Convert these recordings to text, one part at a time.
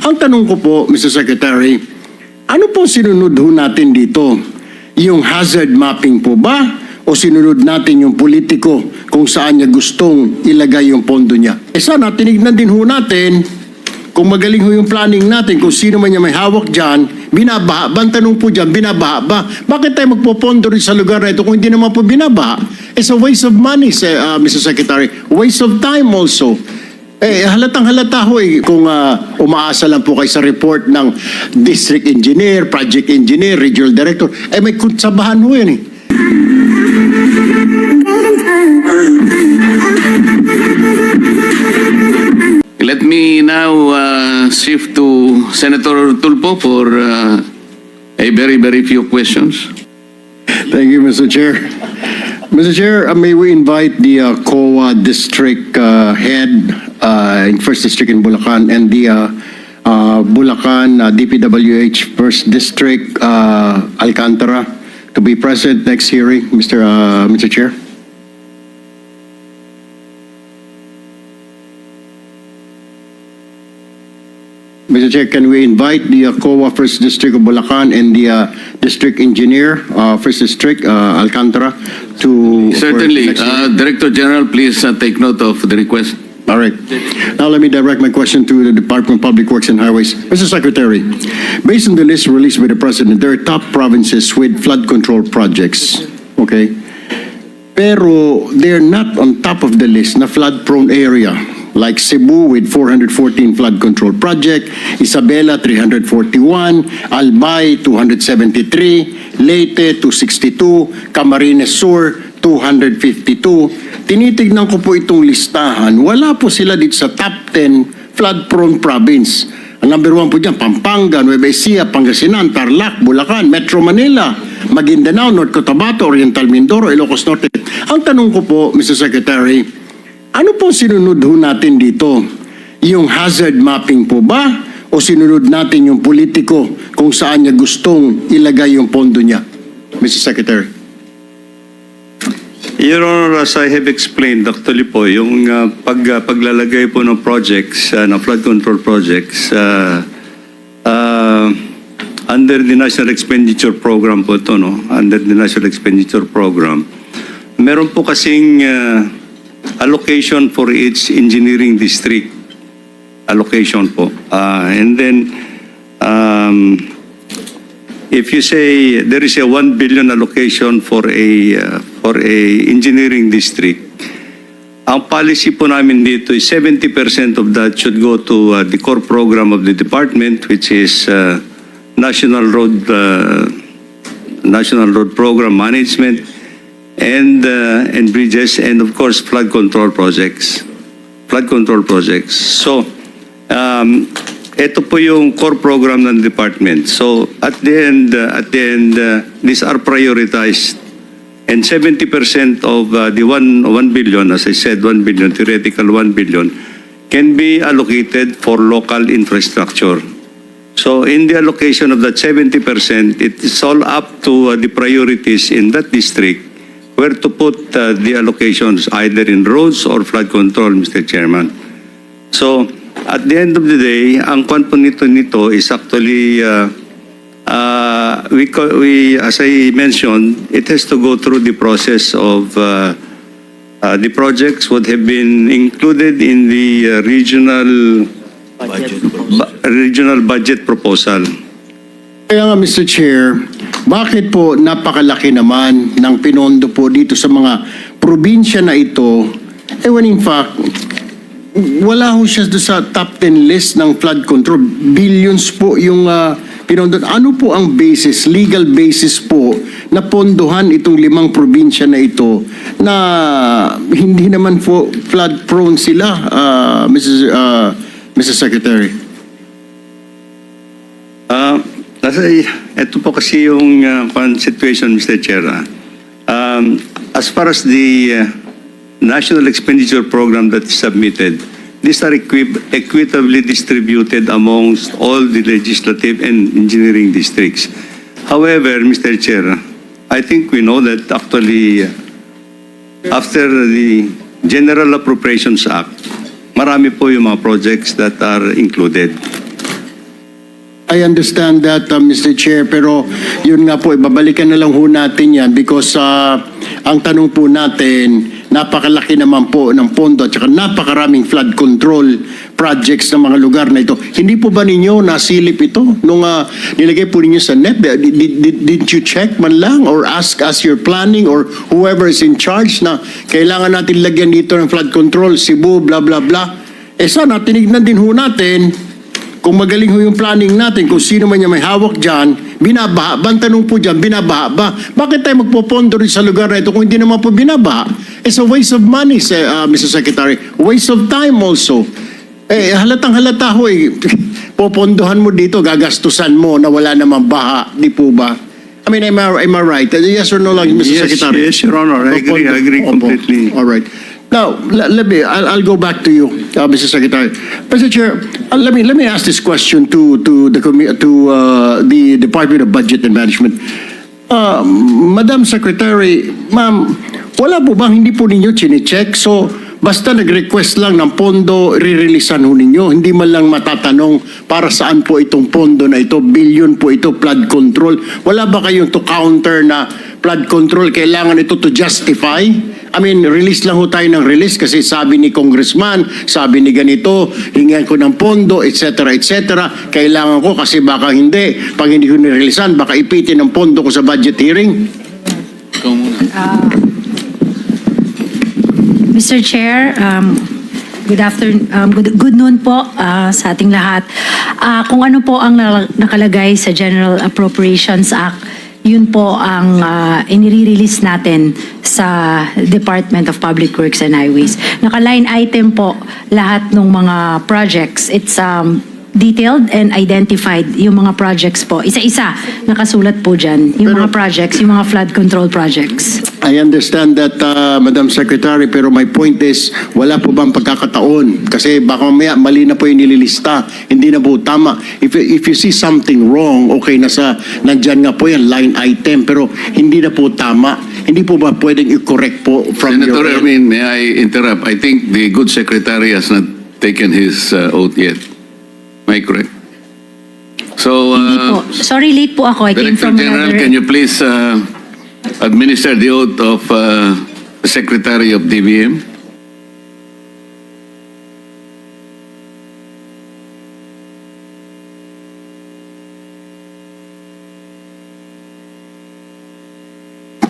Ang tanong ko po, Mr. Secretary, ano po sinunod ho natin dito? Yung hazard mapping po ba? O sinunod natin yung politiko kung saan niya gustong ilagay yung pondo niya? Eh sana tinignan din ho natin kung magaling ho yung planning natin, kung sino man niya may hawak dyan, binabaha ba? Ang tanong po dyan, binabaha ba? Bakit tayo magpopondo rin sa lugar na ito kung hindi naman po binabaha? It's a waste of money, uh, Mr. Secretary. Waste of time also. Eh, halatang halata ho eh, kung ah, umaasa lang po kayo sa report ng district engineer, project engineer, regional director, eh may kutsabahan ho yan eh. Let me now uh, shift to Senator Tulpo for uh, a very, very few questions. Thank you, Mr. Chair. Mr. Chair, uh, may we invite the uh, COA district uh, head uh, in First District in Bulacan and the uh, uh, Bulacan uh, DPWH First District uh, Alcantara to be present next hearing, Mr. uh, Mr. Chair? Mr. Chair, can we invite the uh, COA First District of Bulacan and the uh, District Engineer, uh, First District, uh, Alcantara, to... Certainly, uh. Director General, please uh, take note of the request. All right. Now let me direct my question to the Department of Public Works and Highways. Mr. Secretary, based on the list released by the President, there are top provinces with flood control projects, okay? Pero they're not on top of the list na flood-prone area, like Cebu with 414 flood control project, Isabela 341, Albay 273, Leyte 262, Camarines Sur 252. Tinitignan ko po itong listahan, wala po sila dito sa top 10 flood-prone province. Ang number one po dyan, Pampanga, Nueva Ecija, Pangasinan, Tarlac, Bulacan, Metro Manila, Maguindanao, North Cotabato, Oriental Mindoro, Ilocos Norte. Ang tanong ko po, Mr. Secretary, ano po sinunod ho natin dito? Yung hazard mapping po ba? O sinunod natin yung politiko kung saan niya gustong ilagay yung pondo niya? Mr. Secretary. Your Honor, as I have explained, actually po, yung uh, pag, uh, paglalagay po ng projects, uh, ng flood control projects, uh, uh, under the National Expenditure Program po ito, no? Under the National Expenditure Program, meron po kasing uh, allocation for each engineering district. Allocation po. Uh, and then, um, if you say there is a 1 billion allocation for a uh, for a engineering district ang policy po namin dito is 70% of that should go to uh, the core program of the department which is uh, national road uh, national road program management and uh, and bridges and of course flood control projects flood control projects. So um, ito po yung core program ng department. So at the end, uh, at the end, uh, these are prioritized. And 70% of uh, the 1, 1 billion, as I said, 1 billion, theoretical 1 billion, can be allocated for local infrastructure. So in the allocation of that 70%, it is all up to uh, the priorities in that district where to put uh, the allocations either in roads or flood control, Mr. Chairman. So, at the end of the day, ang kwan po nito nito is actually, uh, uh, we, we, as I mentioned, it has to go through the process of, uh, uh, the projects would have been included in the uh, regional, bu- regional budget proposal. Kaya nga, Mr. Chair, bakit po napakalaki naman ng pinondo po dito sa mga probinsya na ito, eh when in fact, wala ho siya doon sa top 10 list ng flood control. Billions po yung ah, pinondo. Ano po ang basis, legal basis po, na pondohan itong limang probinsya na ito na hindi naman po flood prone sila, ah, Mrs. ah, Mr. Secretary? Ah, nasa, ito po kasi yung uh, situation, Mr. Chair. Um, as far as the uh, national expenditure program that is submitted, these are equi- equitably distributed amongst all the legislative and engineering districts. However, Mr. Chair, I think we know that actually after the General Appropriations Act, marami po yung mga projects that are included. I understand that, uh, Mr. Chair, pero yun nga po, ibabalikan na lang ho natin yan because uh, ang tanong po natin, napakalaki naman po ng pondo at saka napakaraming flood control projects ng mga lugar na ito. Hindi po ba ninyo nasilip ito nung uh, nilagay po ninyo sa net? Did, did, didn't you check man lang or ask us your planning or whoever is in charge na kailangan natin lagyan dito ng flood control, Cebu, blah, blah, blah. Eh sana, tinignan din ho natin kung magaling ho yung planning natin, kung sino man yung may hawak dyan, binabaha ba? Ang tanong po dyan, binabaha ba? Bakit tayo magpopondo rin sa lugar na ito kung hindi naman po binabaha? It's a waste of money, uh, Mr. Secretary. Waste of time also. Eh, halatang halata ho eh. Popondohan mo dito, gagastusan mo na wala namang baha. Di po ba? I mean, am I, am I right? Yes or no lang, Mr. Yes, Secretary? yes, Your Honor. I agree, I agree completely. All right. Now, let, me, I'll, I'll go back to you, uh, Mr. Secretary. Mr. Chair, uh, let me, let me ask this question to, to the, to, uh, the Department of Budget and Management. Uh, Madam Secretary, ma'am, wala po bang hindi po ninyo chinecheck? So, basta nag-request lang ng pondo, ririlisan ho ninyo. Hindi man lang matatanong para saan po itong pondo na ito, billion po ito, flood control. Wala ba kayong to counter na flood control, kailangan ito to justify? I mean, release lang ho tayo ng release kasi sabi ni congressman, sabi ni ganito, hingan ko ng pondo, etc. etc. Kailangan ko kasi baka hindi. Pag hindi ko nireleasean, baka ipitin ng pondo ko sa budget hearing. Ikaw muna. Mr. Chair, um, good afternoon, um, good, good noon po uh, sa ating lahat. Ah, kung ano po ang nakalagay sa General Appropriations Act, yun po ang uh, inire-release natin sa Department of Public Works and Highways. Naka-line item po lahat ng mga projects. It's um, detailed and identified yung mga projects po. Isa-isa nakasulat po dyan. Yung Pero- mga projects, yung mga flood control projects. I understand that, uh, Madam Secretary, pero my point is, wala po bang pagkakataon? Kasi baka mamaya mali na po yung nililista. Hindi na po tama. If, if you see something wrong, okay, nasa, nandyan nga po yan, line item, pero hindi na po tama. Hindi po ba pwedeng i-correct po from Senator your... Erwin, may I interrupt? I think the good secretary has not taken his uh, oath yet. Am I correct? So, Hindi uh, po. Sorry, late po ako. I came Director from General, another... can you please uh, administer the oath of uh, Secretary of DBM?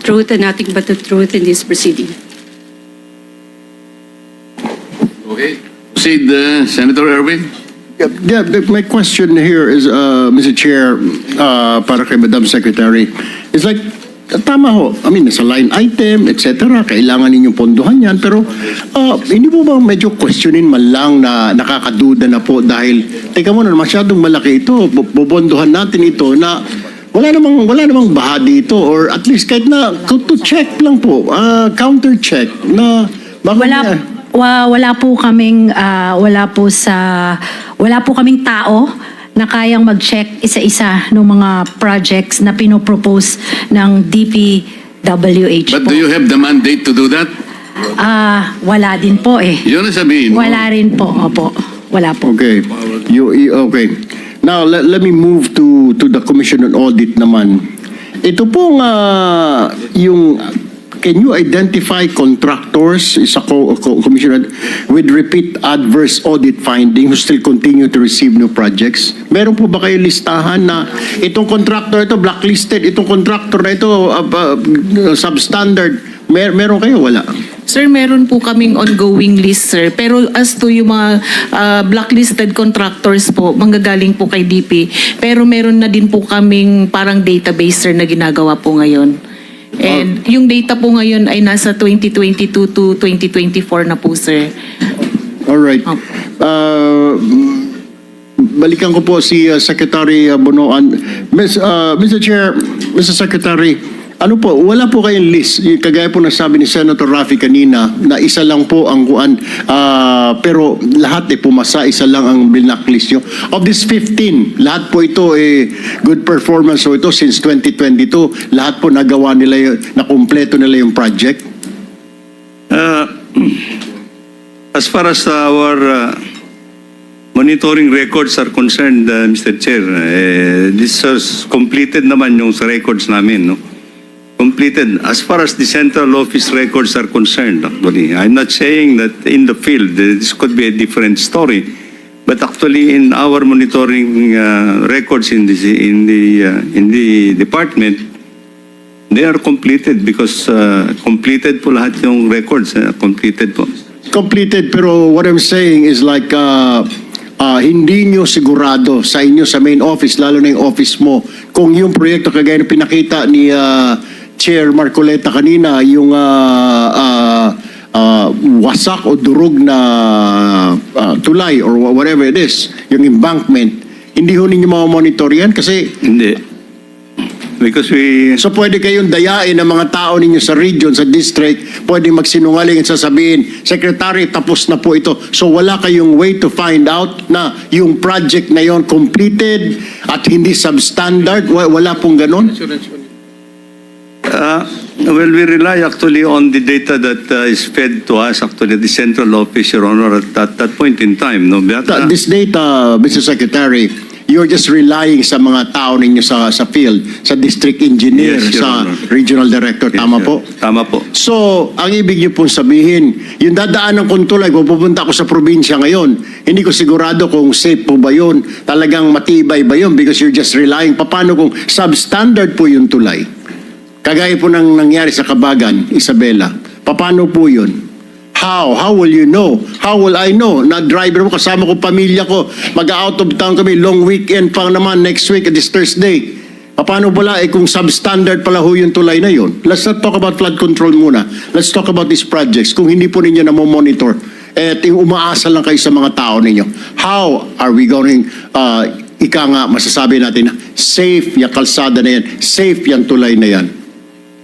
truth and nothing but the truth in this proceeding. Okay. Proceed, uh, Senator Irwin. Yeah, the- my question here is, uh, Mr. Chair, uh, para kay Madam Secretary, is like, tama ho, I mean, nasa line item, etc., kailangan ninyong pondohan yan, pero uh, hindi po ba medyo questionin man lang na nakakaduda na po dahil, teka muna, masyadong malaki ito, bubondohan natin ito na wala namang wala namang baha dito or at least kahit na to, to check lang po, uh, counter check na baka Wala, may- wa, wala po kaming, ah, wala po sa, wala po kaming tao na kayang mag-check isa-isa ng mga projects na pinopropose ng DPWH But po. do you have the mandate to do that? Ah, wala din po eh. Yun ang sabihin mo. Wala rin po, opo. Wala po. Okay. You, you- okay. Now, let, let me move to to the Commission on Audit naman. Ito pong ah, yung can you identify contractors isa ko, ko commission with repeat adverse audit finding who still continue to receive new projects? Meron po ba kayo listahan na itong contractor ito blacklisted, itong contractor na ito uh, uh, substandard? Mer meron kayo wala? Sir, meron po kaming ongoing list, sir. Pero as to yung mga ah, blacklisted contractors po, manggagaling po kay DP. Pero meron na din po kaming parang database, sir, na ginagawa po ngayon. And yung data po ngayon ay nasa 2022 to 2024 na po, sir. All right. Opo. Uh, balikan ko po si uh, Secretary uh, Bonoan. Miss, uh, Mr. Chair, Mr. Secretary, ano po, wala po kayong list. Kagaya po nasabi ni Senator Rafi kanina na isa lang po ang kuan. ah, pero lahat eh pumasa, isa lang ang binacklist nyo. Of this 15, lahat po ito eh good performance. So ito since 2022, lahat po nagawa nila, yung, na kumpleto nila yung project. Uh, as far as our uh, monitoring records are concerned, uh, Mr. Chair, eh, this is completed naman yung records namin, no? Completed. As far as the central office records are concerned, actually, I'm not saying that in the field, this could be a different story. But actually, in our monitoring uh, records in the, in the, uh, in the department, they are completed because uh, completed po lahat yung records, eh, completed po. Completed, pero what I'm saying is like, uh, uh, hindi nyo sigurado sa inyo sa main office, lalo na yung office mo, kung yung proyekto kagaya na pinakita ni uh, Chair Marcoleta kanina, yung uh, uh, uh, wasak o durog na uh, tulay or whatever it is, yung embankment, hindi ho ninyo mamamonitor yan kasi Hindi. Because we, So pwede kayong dayain ng mga tao ninyo sa region, sa district, pwede magsinungaling at sasabihin, Secretary, tapos na po ito. So wala kayong way to find out na yung project na yon completed at hindi substandard? Wa- Wala pong ganon? Uh, well, we rely actually on the data that uh, is fed to us, actually, the central office, Your Honor, at, at that point in time. No? But, uh, This data, Mr. Secretary, you're just relying sa mga tao ninyo sa, sa field, sa district engineer, Yes, Your sa Honor. regional director, yes, tama po? Tama po. So, ang ibig niyo pong sabihin, yung dadaan ng kuntulay, kung pupunta ako sa probinsya ngayon, hindi ko sigurado kung safe po ba yun, talagang matibay ba yun, because you're just relying, paano kung substandard po yung tulay? Kagaya po nang nangyari sa Kabagan, Isabela, paano po yun? How? How will you know? How will I know? Na driver mo, kasama ko, pamilya ko, mag-out of town kami, long weekend pa naman next week, this Thursday. Paano pala eh kung substandard pala ho yung tulay na yun? Let's not talk about flood control muna. Let's talk about these projects. Kung hindi po ninyo na monitor eh umaasa lang kayo sa mga tao ninyo. How are we going, uh, ika nga, masasabi natin na safe yung kalsada na yan, safe yung tulay na yan.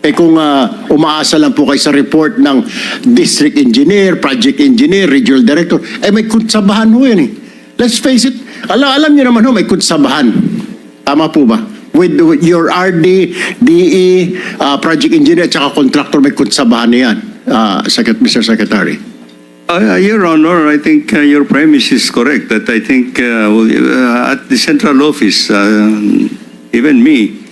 Eh kung ah, umaasa lang po kayo sa report ng district engineer, project engineer, regional director, eh may kutsabahan ho yan eh. Let's face it, alam, alam niyo naman ho, may kutsabahan. Tama po ba? With, with your RD, DE, ah, project engineer, at saka contractor, may kutsabahan na yan, ah, Secret, Mr. Secretary. Uh, Your Honor, I think uh, your premise is correct, that I think uh, uh, at the central office, uh, even me,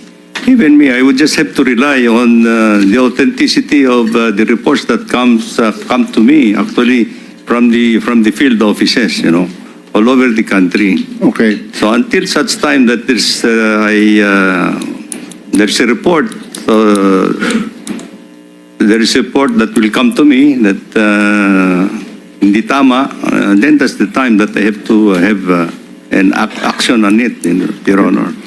even me, I would just have to rely on uh, the authenticity of uh, the reports that comes, uh, come to me, actually, from the, from the field offices, you know, all over the country. Okay. So until such time that there's uh, a uh, there's a report, uh, there is a report that will come to me that uh, hindi tama, uh, then that's the time that I have to have uh, an ac- action on it, Your Honor.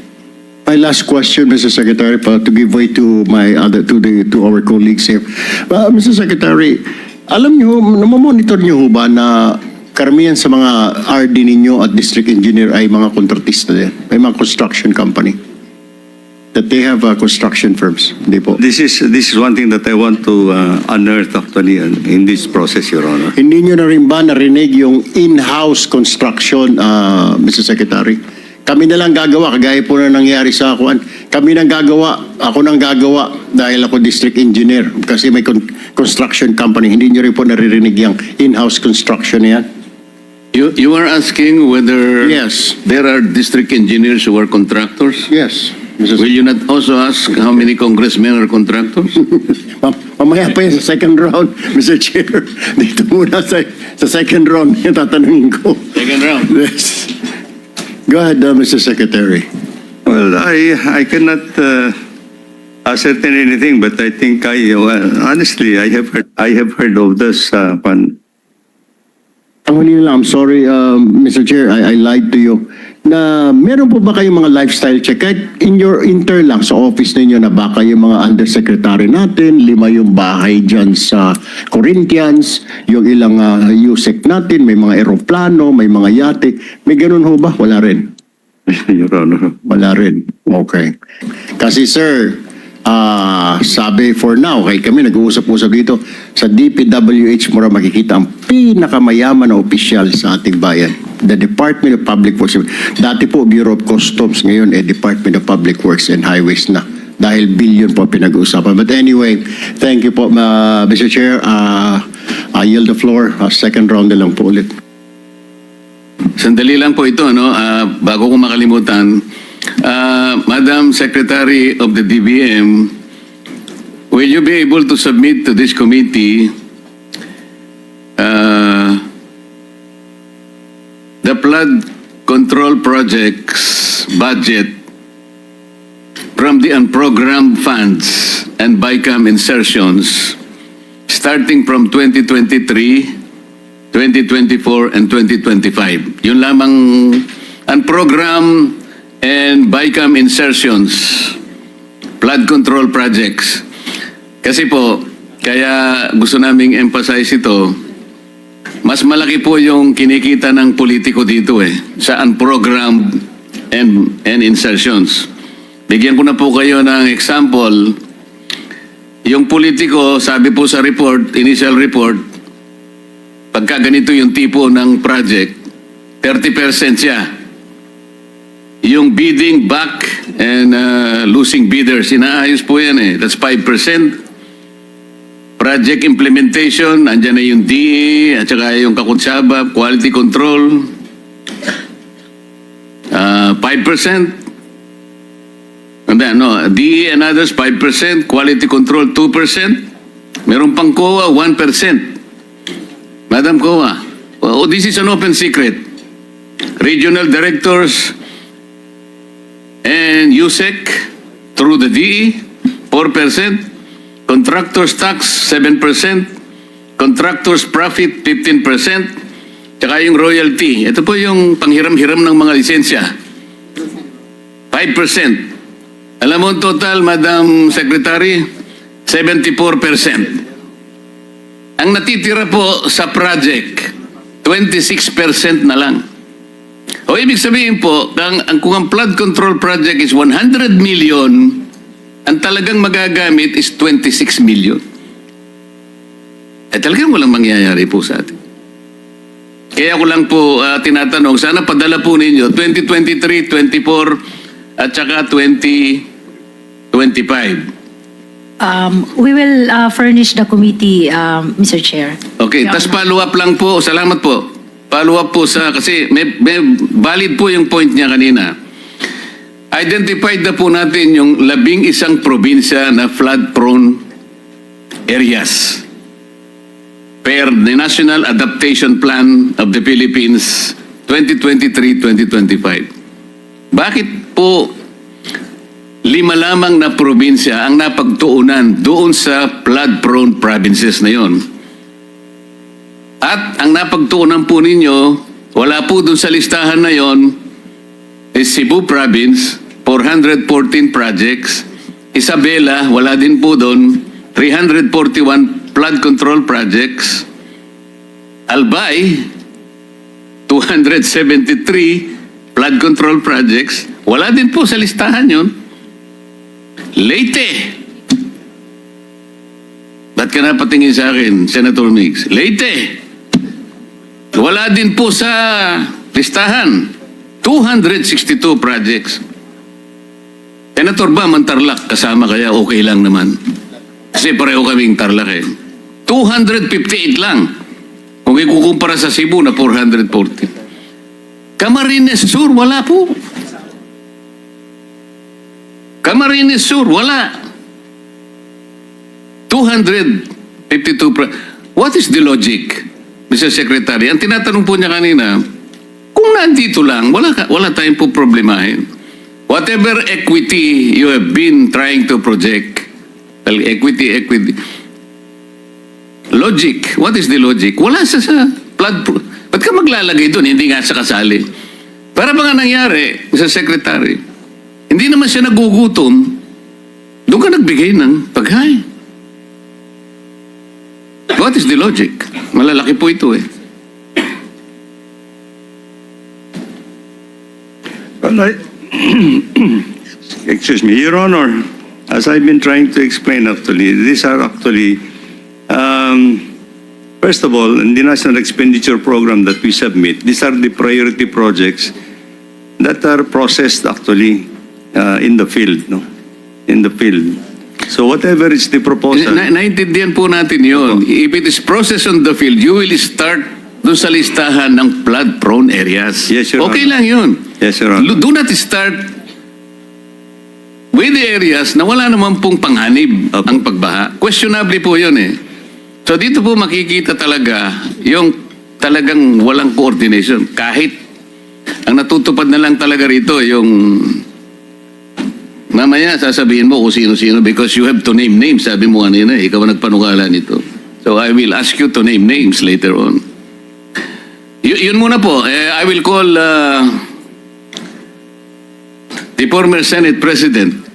My last question, Mr. Secretary, pa, to give way to my other, to the, to our colleagues here. Uh, Mr. Secretary, alam niyo, namamonitor niyo ba na karamihan sa mga RD ninyo at district engineer ay mga kontratista din? May mga construction company? That they have uh, construction firms? Hindi po. This is this is one thing that I want to uh, unearth actually in this process, Your Honor. Hindi niyo na rin ba narinig yung in-house construction, uh, Mr. Secretary? Kami na lang gagawa, kagaya po na nangyari sa akuan. Kami nang gagawa, ako nang gagawa dahil ako district engineer kasi may con- construction company. Hindi niyo rin po naririnig yung in-house construction na yan? You, you are asking whether Yes. there are district engineers who are contractors? Yes. Mr. Will you not also ask how many congressmen are contractors? Ma- Mamaya pa yan sa second round, Mr. Chair. Dito muna sa, sa second round yung tatanungin ko. Second round. Yes. Go ahead, uh, Mr. Secretary. Well, I I cannot uh, ascertain anything, but I think I well, honestly I have heard I have heard of this uh, Ang huli lang, I'm sorry, um, Mr. Chair, I, I lied to you. Na meron po ba kayong mga lifestyle check? Kahit in your inter lang sa office ninyo na baka yung mga undersecretary natin, lima yung bahay dyan sa Corinthians, yung ilang uh, USEC natin, may mga eroplano, may mga yate. May ganun ho ba? Wala rin. Your Honor. Wala rin. Okay. Kasi sir, ah sabi for now, kay kami nag-uusap-usap dito, sa DPWH mo makikita ang pinakamayaman na opisyal sa ating bayan. The Department of Public Works. Dati po Bureau of Customs, ngayon eh Department of Public Works and Highways na. Dahil billion po pinag-uusapan. But anyway, thank you po, uh, Mr. Chair. Uh, I yield the floor. Uh, second round na lang po ulit. Sandali lang po ito, no? Ah, bago ko makalimutan. Ah, Madam Secretary of the DBM, will you be able to submit to this committee ah, the flood control projects budget from the unprogrammed funds and BICAM insertions starting from 2023 2024 and 2025. Yun lamang ang and BICAM insertions, flood control projects. Kasi po, kaya gusto naming emphasize ito, mas malaki po yung kinikita ng politiko dito eh, sa unprogrammed and, and insertions. Bigyan ko na po kayo ng example. Yung politiko, sabi po sa report, initial report, pagka ganito yung tipo ng project, 30% siya. Yung bidding back and uh, losing bidders, inaayos po yan eh. That's 5%. Project implementation, andyan na yung DE, at saka yung kakunsaba, quality control, uh, 5%. And then, no, DE and others, 5%. Quality control, 2%. Meron pang COA, 1%. Madam COA, oh, this is an open secret. Regional directors and USEC through the DE, 4%. Contractors tax, 7%. Contractors profit, 15%. Tsaka yung royalty. Ito po yung panghiram-hiram ng mga lisensya. 5%. Alam mo total, Madam Secretary? 74%. Ang natitira po sa project, 26% na lang. O ibig sabihin po, ang, ang, kung ang flood control project is 100 million, ang talagang magagamit is 26 million. Eh talagang walang mangyayari po sa atin. Kaya ko lang po ah, tinatanong, sana padala po ninyo 2023, 24 at saka 2025. Um, we will uh, furnish the committee, um, Mr. Chair. Okay, tas follow up lang po. Salamat po. Follow up po sa, kasi may, may valid po yung point niya kanina. Identified na po natin yung labing isang probinsya na flood-prone areas per the National Adaptation Plan of the Philippines 2023-2025. Bakit po lima lamang na probinsya ang napagtuunan doon sa flood-prone provinces na yon? At ang napagtuunan po ninyo, wala po dun sa listahan na yon, is Cebu Province, 414 projects. Isabela, wala din po doon, 341 flood control projects. Albay, 273 flood control projects. Wala din po sa listahan yon. Leyte, Ba't ka napatingin sa akin, Senator Mix? Leyte, wala din po sa listahan. 262 projects. Senator ba, Tarlac, kasama kaya okay lang naman? Kasi pareho kaming Tarlac eh. 258 lang. Kung ikukumpara sa Cebu na 440. Camarines Sur, wala po. Camarines Sur, wala. 252 pro- What is the logic, Mr. Secretary? Ang tinatanong po niya kanina, kung nandito lang, wala, wala tayong po problemahin. Whatever equity you have been trying to project, well, equity, equity, logic, what is the logic? Wala sa sa flood, ba't ka maglalagay doon, hindi nga sa kasali? Para ba nga nangyari, Mr. Secretary, hindi naman siya nagugutom, doon ka nagbigay ng pagkain. What is the logic? Malalaki po ito eh. Well, I, excuse me, Your Honor, as I've been trying to explain actually, these are actually, um, first of all, in the National Expenditure Program that we submit, these are the priority projects that are processed actually uh, in the field, no? In the field. So whatever is the proposal. Na, naintindihan po natin yun. If it is processed on the field, you will start doon sa listahan ng flood-prone areas. Yes, Your okay Honor. lang yun. Yes, Your Honor. Do not start with the areas na wala naman pong panghanib Opo. ang pagbaha. Questionable po yun eh. So dito po makikita talaga yung talagang walang coordination. Kahit ang natutupad na lang talaga rito yung mamaya sasabihin mo kung sino-sino because you have to name names. Sabi mo kanina, eh, ikaw ang nagpanukala nito. So I will ask you to name names later on. Y- yun muna po. Eh, I will call uh, the former Senate President